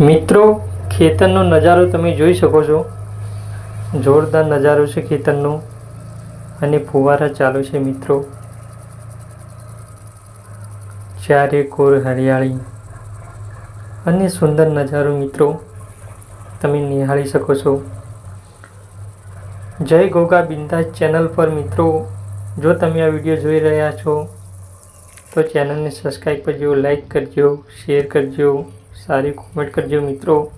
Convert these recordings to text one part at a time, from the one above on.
મિત્રો, ખેતરનો નજારો તમે જોઈ શકો છો. જોરદાર નજારો છે ખેતરનો અને ફુવારા ચાલુ છે મિત્રો. ચારે કોર હરિયાળી અને સુંદર નજારો મિત્રો તમે નિહાળી શકો છો. જય ગોગા બિંદાસ ચેનલ પર મિત્રો, જો તમે આ વીડિયો જોઈ રહ્યા છો, તો ચેનલને સબસ્ક્રાઈબ કરજો લાઈક કરજો, શેર કરજો. સારી કોમેન્ટ કરજો મિત્રો.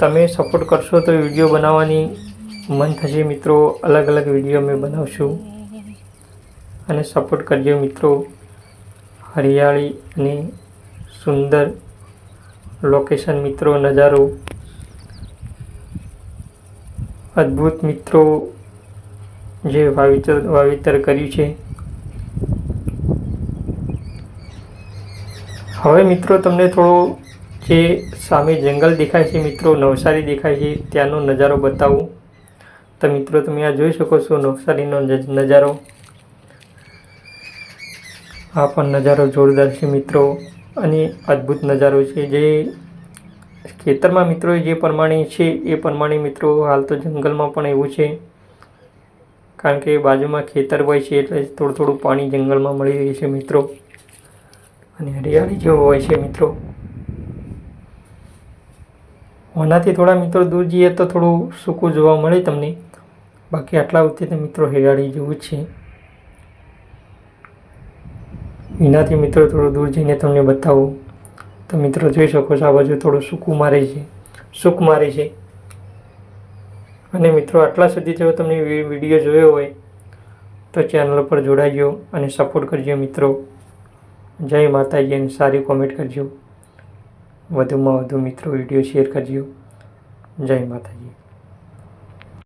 તમે સપોર્ટ કરશો તો વીડિયો બનાવવાની મન થશે મિત્રો. અલગ અલગ વીડિયો અમે બનાવશું. અને સપોર્ટ કરજો મિત્રો. હરિયાળી અને સુંદર લોકેશન મિત્રો, નજારો. અદ્ભુત મિત્રો જે વાવેતર વાવેતર કર્યું છે. હવે મિત્રો, તમને થોડો જે સામે જંગલ દેખાય છે, મિત્રો, નવસારી દેખાય છે, ત્યાંનો નજારો બતાવું. તો મિત્રો, તમે આ જોઈ શકો છો નવસારીનો નજ- નજારો. આ પણ નજારો જોરદાર છે, મિત્રો. અને અદ્ભુત નજારો છે. જે ખેતરમાં, મિત્રો, જે પ્રમાણે છે, એ પ્રમાણે, મિત્રો, હાલ તો જંગલમાં પણ એવું છે. કારણ કે બાજુમાં ખેતર હોય છે, એટલે થોડું થોડું પાણી જંગલમાં મળી રહે છે, મિત્રો. અને હરિયાળી જેવો હોય છે મિત્રો. ઓનાથી થોડા મિત્રો દૂર જઈએ તો થોડું સૂકું જોવા મળે તમને. બાકી આટલા વખતે તો મિત્રો હરિયાળી જેવું જ છે. એનાથી મિત્રો થોડું દૂર જઈને તમને બતાવું. તો મિત્રો જોઈ શકો છો આ બાજુ થોડું સૂકું મારે છે. સૂક મારે છે. અને મિત્રો આટલા સુધી જો તમને વીડિયો જોયો હોય તો ચેનલ પર જોડાજો અને સપોર્ટ કરજો મિત્રો. જય માતાજી અને સારી કોમેન્ટ કરજો. વધુમાં વધુ મિત્રો વીડિયો શેર કરજો. જય માતાજી.